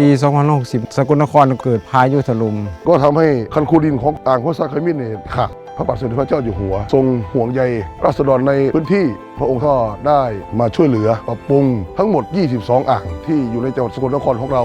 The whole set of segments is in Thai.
ปี2560 สกลนครเกิดพายุถล่มก็ทำให้คันคูดินของอ่างห้วยสร้าขมิ้นเนี่ยขาดพระบาทสมเด็จพระเจ้าอยู่หัว ทรงห่วงใยราษฎรในพื้นที่พระองค์ก็ได้มาช่วยเหลือปรับปรุงทั้งหมด 22 อ่างที่อยู่ในจังหวัดสกลนครของเรา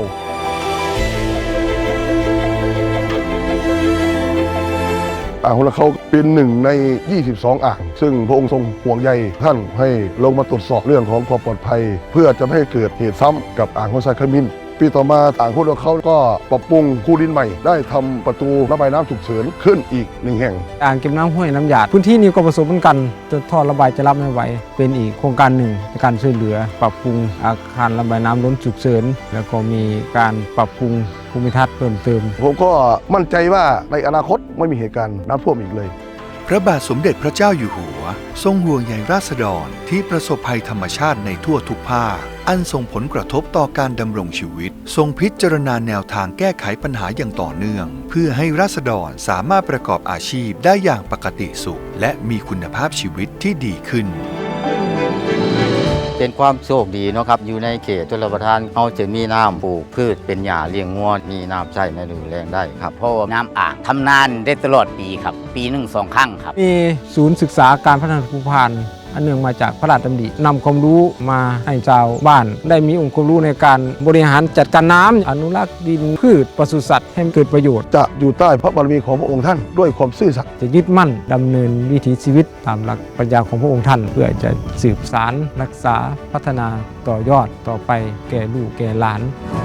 อ่างของเราเขาเป็นหนึ่งใน 22 อ่าง ซึ่งพระองค์ทรงห่วงใยท่านให้ลงมาตรวจสอบเรื่องของความปลอดภัย เพื่อจะไม่ให้เกิดเหตุซ้ำกับอ่างห้วยทรายขมิ้น ปีต่อมาอ่างของเราเขาก็ปรับปรุงคูดินใหม่ ได้ทำประตูระบายน้ำฉุกเฉินขึ้นอีกหนึ่งแห่ง อ่างเก็บน้ำห้วยน้ำหยาดพื้นที่นี้ก็ประสบเหมือนกันจนท่อระบายจะรับไม่ไหวเป็นอีกโครงการหนึ่งในการช่วยเหลือ ปรับปรุงอาคารระบายน้ำล้นฉุกเฉินแล้วก็มีการปรับปรุงภูมิทัศน์เพิ่มเติม ผมก็มั่นใจว่าในอนาคตไม่มีเหตุการณ์น้ำท่วมอีกเลย พระบาทสมเด็จพระเจ้าอยู่หัว ทรงห่วงใยราษฎรที่ประสบภัยธรรมชาติในทั่วทุกภาค อันส่งผลกระทบต่อการดำรงชีวิต ทรงพิจารณาแนวทางแก้ไขปัญหาอย่างต่อเนื่อง เพื่อให้ราษฎรสามารถประกอบอาชีพได้อย่างปกติสุข และมีคุณภาพชีวิตที่ดีขึ้น เป็นความโชคดีเนาะครับอยู่ในเขตชลประทานเขาจะมีน้ำปลูกพืชเป็นหญ้าเลี้ยงงวดมีน้ำใช้ในฤดูแล้งได้ครับเพราะว่าน้ำอ่างทำนานได้ตลอดปีครับ ปีหนึ่งสองครั้งครับ มีศูนย์ศึกษาการพัฒนาภูพาน อันเนื่องมาจากพระราชดำรินำความรู้มาให้ชาวบ้าน ได้มีองค์ความรู้ในการบริหารจัดการน้ำอนุรักษ์ดินพืชปศุสัตว์ให้เกิดประโยชน์ จะอยู่ใต้พระบารมีของพระองค์ท่านด้วยความซื่อสัตย์ จะยึดมั่นดำเนินวิถีชีวิตตามหลักปรัชญาของพระองค์ท่าน เพื่อจะสืบสารรักษาพัฒนาต่อยอดต่อไปแก่ลูกแก่หลานข